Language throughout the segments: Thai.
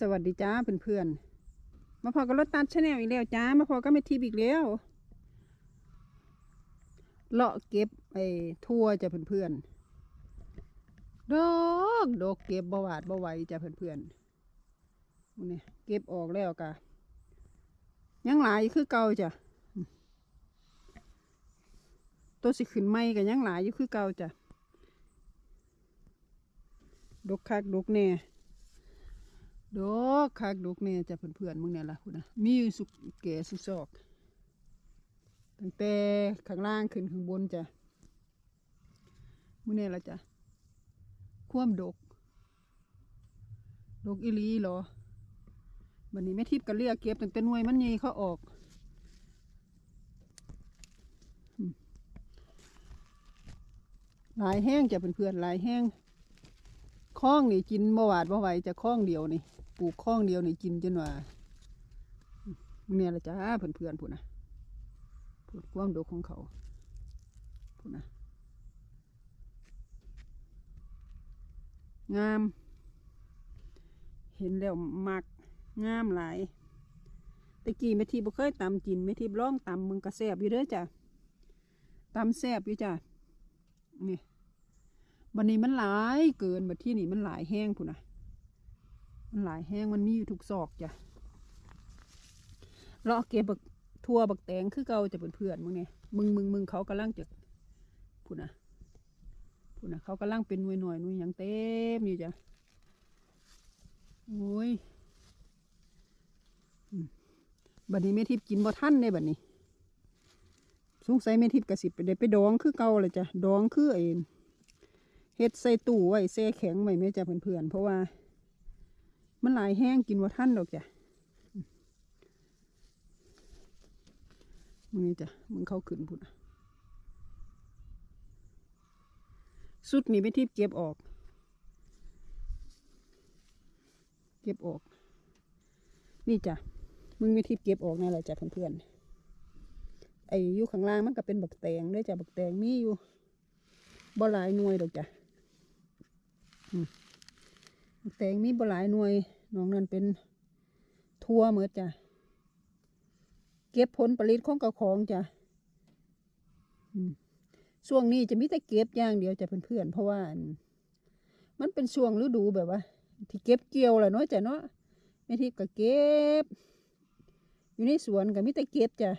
สวัสดีจ้าเพื่อนๆ มาพอกับรถตัดชาแนลอีกแล้วจ้า มาพอก็ไม่ทีบอีกแล้ว เลาะเก็บไอ้ทั่วจ้ะเพื่อนๆ ดอกดอกเก็บบหวาดบไหวจ้ะเพื่อนๆนี่เก็บออกแล้วกะยังหลายคือเก่าจ้ะ ตัวสิขึ้นไม่กันยังหลายอยู่คือเก่าจ้ะดกคักดกแน่ ดอกคักดอกแน่จะเพื่อนๆมึงเนี่ยล่ะคุณนะมีอยู่สุกแก่สุกซอกตั้งแต่ข้างล่างขึ้นข้างบนจ้ะมึงเนี่ยละจ้ะคว่ำดก ดกอีลีเหรอวันนี้แม่ทิพย์ก็เรียกเก็บตั้งแต่หน่วยมันใหญ่เขาออกลายแห้งจะเพื่อนๆลายแห้งคล้องนี่กินบ่หวาดบ่ไหวจะคล้องเดียวนี่ ปลูกข้องเดียวนี่กินจนว่าเนี่ยละจ้าเพื่อนๆพูดนะพูดความดกของเขาพูดนะงาม เห็นแล้วมักงามหลายตะกี้แม่ทีบ่เคยตำกินแม่ทีร้องตำมึงกระแซบอยู่เด้อจ้ะตำแซบอยู่จ้ะนี่บันนี้มันหลายเกินบัดที่นี่มันหลายแห้งพูดนะ มันหลายแห้งมันมีอยู่ทุกซอกจ้ะเลาเก็บบักทั่วบักแตงคือเก่าจะเป็นเพื่อนมึงเนี่ยมึงมึงมึงเขากำลังจะพูดนะพูดนะเขากำลังเป็นหน่วยหน่วยหน่วยหยังเต็มอยู่จ้ะโอ้ยบัดนี้แม่ทิพกินบ่ท่านในบัดนี้ สงสัยแม่ทิพกระสิบไปได้ไปดองคือเก่าเลยจ้ะดองคือไอ้เฮ็ดใส่ตู้ไว้แช่แข็งไว้แม่จ้ะเพื่อนๆเพราะว่า มันหลายแห้งกินว่าท่านดอกจ้ะมึงนี่จ้ะมึงเข้าขึ้นพุ่นน่ะสุดนี่ไม่ทิพย์เก็บออก เก็บออก นี่จ้ะมึงไม่ทิพย์เก็บออกนั่นแหละจ้ะเพื่อนๆไอ้อยู่ข้างล่างมันก็เป็นบักแตงด้วยจ้ะบักแตงมีอยู่บ่หลายหน่วยดอกจ้ะบักแตงมีบ่หลายหน่วย น้องนั่นเป็นทั่วเหมือจ้ะ เก็บผลผลิตของกระของจ้ะช่วงนี้จะมีแต่เก็บอย่างเดียวจะเพื่อนๆเพราะว่า มันเป็นช่วงฤดูแบบว่า ที่เก็บเกี่ยวแหละเนาะจ้ะเนาะไม่ที่ก็เก็บ อยู่ในสวนก็มีแต่เก็บจ้ะ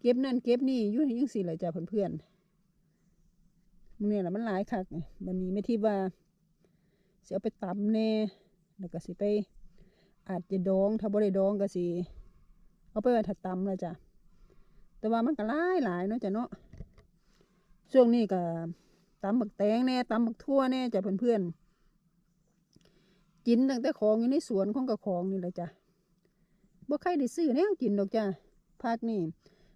เก็บนั่นเก็บนี่อยู่ยังสิเลยจ้ะเพื่อนๆมันเนี่ยแหละมันหลายคักไงวันนี้ไม่ที่ว่าสิเอาไปตำแน่ แล้วก็สิไป อาจจะดองถ้าบ่ได้ดองก็สิเอาไปไว้ถ้าตำแล้วจ้ะแต่ว่ามันก็หลายหลายเนาะจ้ะเนาะช่วงนี้ก็ตำบักแตงแน่ตำบักทั่วแน่จ้ะเพื่อนๆกินตั้งแต่ของอยู่ในสวนของกับของนี่แหละจ้ะบ่ใครได้ซื้อแนวกินดอกจ้ะภาคนี่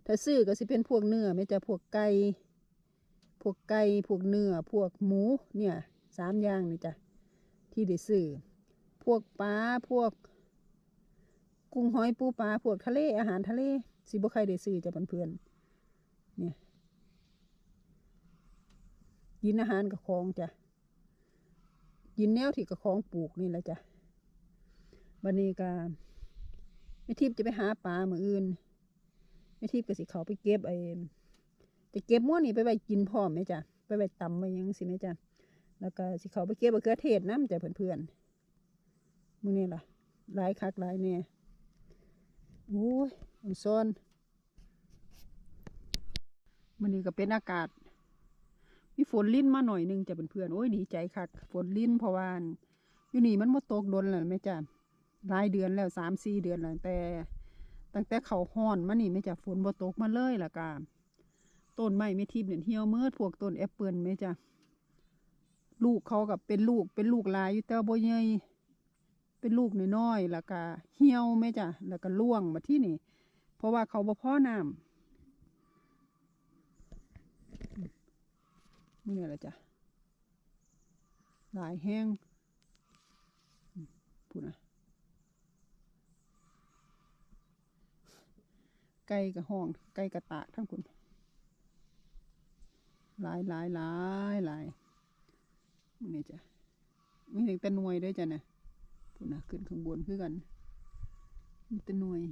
ถ้าซื้อก็สิเป็นพวกเนื้อไม่จ้ะพวกไก่พวกไก่พวกเนื้อพวกหมูเนี่ยสามอย่างนี่จ้ะที่ได้ซื้อ พวกปลาพวก กุ้งหอยปูปลาพวกทะเลอาหารทะเลสิบ่ใครได้ซื้อจะเพื่อนๆเนี่ยกินอาหารกับของจ้ะกินแนวที่กับของปลูกนี่แหละจ้ะบันนี้ก็แม่ทิพย์จะไปหาปลาเหมื่ออื่นแม่ทิพย์ก็สิเขาไปเก็บไอ้จะเก็บม้วนนี่ไปไว้กินพร้อมไหมจ้ะไปไว้ตำไว้หยังสิไหมจ้ะแล้วก็สิเขาไปเก็บมะเขือเทศน้ำจ้ะเพื่อนๆ มือนี้ล่ะหลายคักหลายแน่โอ้ยอันซ้อนมือนี้ก็เป็นอากาศ มีฝนลิ้นมาหน่อยหนึงจะเป็นเพื่อนโอ้ยดีใจคักฝนลิ้นเพราะว่าอยู่นี่มันมาตกโดนแล้วแม่จ้ะหลายเดือนแล้วสามสี่เดือนแล้วแต่ตั้งแต่เขาห้อนมานี่แม่จ้ะฝนบ่ตกมาเลยล่ะกาต้นไม้ไม่ทิพย์เนี่ยเหี่ยวเมิดพวกต้นแอปเปิลแม่จ้ะลูกเขากับเป็นลูกเป็นลูกลายอยู่แต่ว่าบ่ใหญ่ เป็นลูกน้อยๆแล้วก็เหี่ยวแม่จ้ะแล้วก็ร่วงมาที่นี่ เพราะว่าเขาบ่พอน้ำนี่แหละจ้ะหลายแห้งพูดนะไก่กับห้องไก่กับตากทั้งคุณหลายหลายหลายหลายนี่จ้ะมีถึงแต่หน่วยด้วยจ้ะนะ นะขึ้นข้างบนคือกันมีแต่หน่วย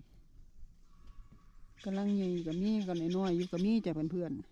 กำลังใหญ่กับมีกันน้อยๆอยู่กับมีจ้ะเพื่อนๆ